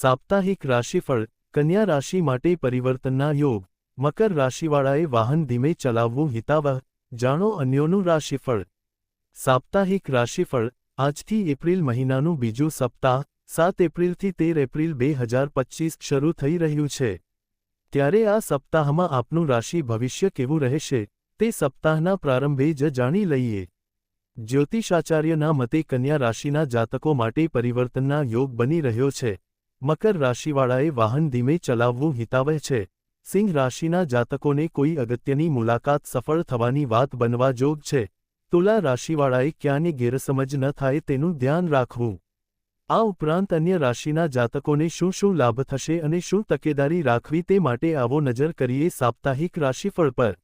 સાપ્તાહિક રાશિફળ કન્યા રાશિ માટે પરિવર્તનના યોગ. મકર રાશિવાળાએ વાહન ધીમે ચલાવવું હિતાવહ. જાણો અન્યોનું રાશિફળ. સાપ્તાહિક રાશિફળ આજથી એપ્રિલ મહિનાનું બીજું સપ્તાહ, સાત એપ્રિલથી તેર એપ્રિલ બે હજાર પચીસ શરૂ થઈ રહ્યું છે. ત્યારે આ સપ્તાહમાં આપનું રાશિ ભવિષ્ય કેવું રહેશે, તે સપ્તાહના પ્રારંભે જ જાણી લઈએ. જ્યોતિષાચાર્યના મતે કન્યા રાશિના જાતકો માટે પરિવર્તનના યોગ બની રહ્યો છે. મકર રાશિવાળાએ વાહન ધીમે ચલાવવું હિતાવહ છે. સિંહ રાશિના જાતકોને કોઈ અગત્યની મુલાકાત સફળ થવાની વાત બનવા જોગ છે. તુલા રાશિવાળાએ ક્યાંની ગેરસમજ ન થાય તેનું ધ્યાન રાખવું. આ ઉપરાંત અન્ય રાશિના જાતકોને શું શું લાભ થશે અને શું તકેદારી રાખવી તે માટે આવો નજર કરીએ સાપ્તાહિક રાશિફળ પર.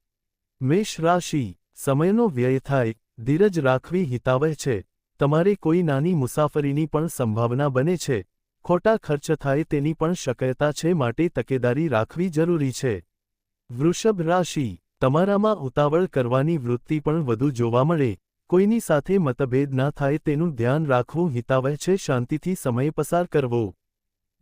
મેષ રાશિ, સમયનો વ્યય થાય, ધીરજ રાખવી હિતાવહ છે. તમારે કોઈ નાની મુસાફરીની પણ સંભાવના બને છે. ખોટા ખર્ચ થાય તેની પણ શક્યતા છે માટે તકેદારી રાખવી જરૂરી છે. વૃષભ રાશિ, તમારામાં ઉતાવળ કરવાની વૃત્તિ પણ વધુ જોવા મળે. કોઈની સાથે મતભેદ ના થાય તેનું ધ્યાન રાખવું હિતાવહ છે, શાંતિથી સમય પસાર કરવો.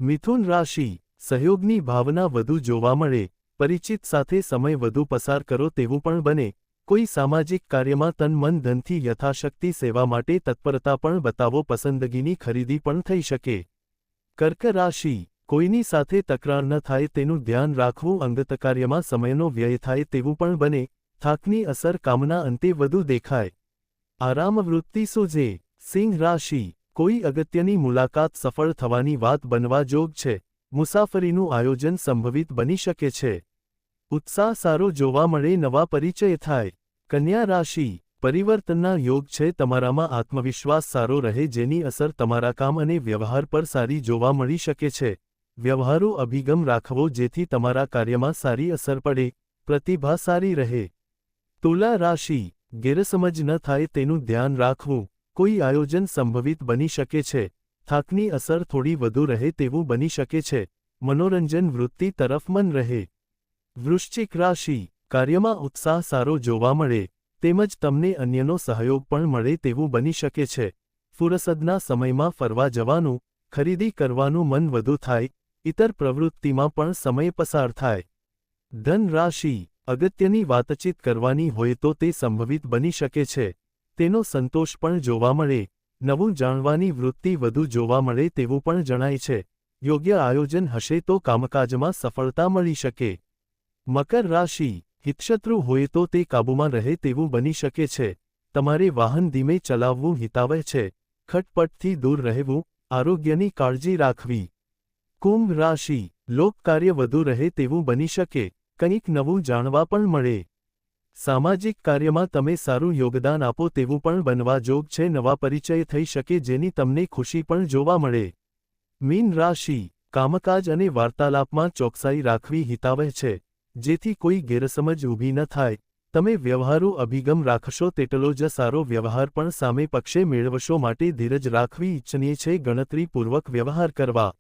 મિથુન રાશિ, સહયોગની ભાવના વધુ જોવા મળે. પરિચિત સાથે સમય વધુ પસાર કરો તેવું પણ બને. કોઈ સામાજિક કાર્યમાં તન મન ધનથી યથાશક્તિ સેવા માટે તત્પરતા પણ બતાવો, પસંદગીની ખરીદી પણ થઈ શકે. કર્ક રાશિ કોઈની સાથે તકરાર ન થાય તેનું ધ્યાન રાખવું અંગત કાર્યમાં સમયનો વ્યય થાય તેવું પણ બને, થાકની અસર કામના અંતે વધુ દેખાય. આરામ વૃત્તિ સોજે, સિંહ રાશિ કોઈ અગત્યની મુલાકાત સફળ થવાની વાત બનવા જોગ છે, મુસાફરીનું આયોજન સંભવિત બની શકે છે. ઉત્સાહ સારો જોવા મળે નવા પરિચય થાય. કન્યા રાશિ પરિવર્તનના યોગ છે તમારામાં આત્મવિશ્વાસ સારો રહે જેની અસર તમારા કામ અને વ્યવહાર પર સારી જોવા મળી શકે છે. વ્યવહારો અભિગમ રાખવો જેથી તમારા કાર્યમાં સારી અસર પડે, પ્રતિભા સારી રહે. તુલા રાશિ, ગેરસમજ ન થાય તેનું ધ્યાન રાખવું, કોઈ આયોજન સંભવિત બની શકે છે, થાકની અસર થોડી વધુ રહે તેવું બની શકે છે, મનોરંજન વૃત્તિ તરફ મન રહે. વૃશ્ચિક રાશિ, કાર્યમાં ઉત્સાહ સારો જોવા મળે તેમજ તમને અન્યનો સહયોગ પણ મળે તેવું બની શકે છે. ફુરસદના સમયમાં ફરવા જવાનું, ખરીદી કરવાનું મન વધુ થાય ઇતર પ્રવૃત્તિમાં પણ સમય પસાર થાય. ધન રાશિ અગત્યની વાતચીત કરવાની હોય તો તે સંભવિત બની શકે છે. તેનો સંતોષ પણ જોવા મળે, નવું જાણવાની વૃત્તિ વધુ જોવા મળે તેવું પણ જણાય છે. યોગ્ય આયોજન હશે તો કામકાજમાં સફળતા મળી શકે. મકર રાશિ હિતશત્રુ હોય તો તે કાબૂમાં રહે તેવું બની શકે છે. તમારે વાહન ધીમે ચલાવવું, હિતાવહ છે. ખટપટથી દૂર રહેવું, આરોગ્યની કાળજી રાખવી. કુંભ રાશિ લોકકાર્ય વધુ રહે તેવું બની શકે. કંઈક નવું જાણવા પણ મળે. સામાજિક કાર્યમાં તમે સારું યોગદાન આપો તેવું પણ બનવા જોગ છે. નવા પરિચય થઈ શકે જેની તમને ખુશી પણ જોવા મળે. મીન રાશિ, કામકાજ અને વાર્તાલાપમાં ચોકસાઈ રાખવી, હિતાવહ છે. જેથી કોઈ ગેરસમજ ઊભી ન થાય. તમે વ્યવહારુ અભિગમ રાખશો તેટલો જ સારો વ્યવહાર પણ સામે પક્ષે મેળવશો માટે ધીરજ રાખવી ઇચ્છનીય છે ગણતરીપૂર્વક વ્યવહાર કરવા.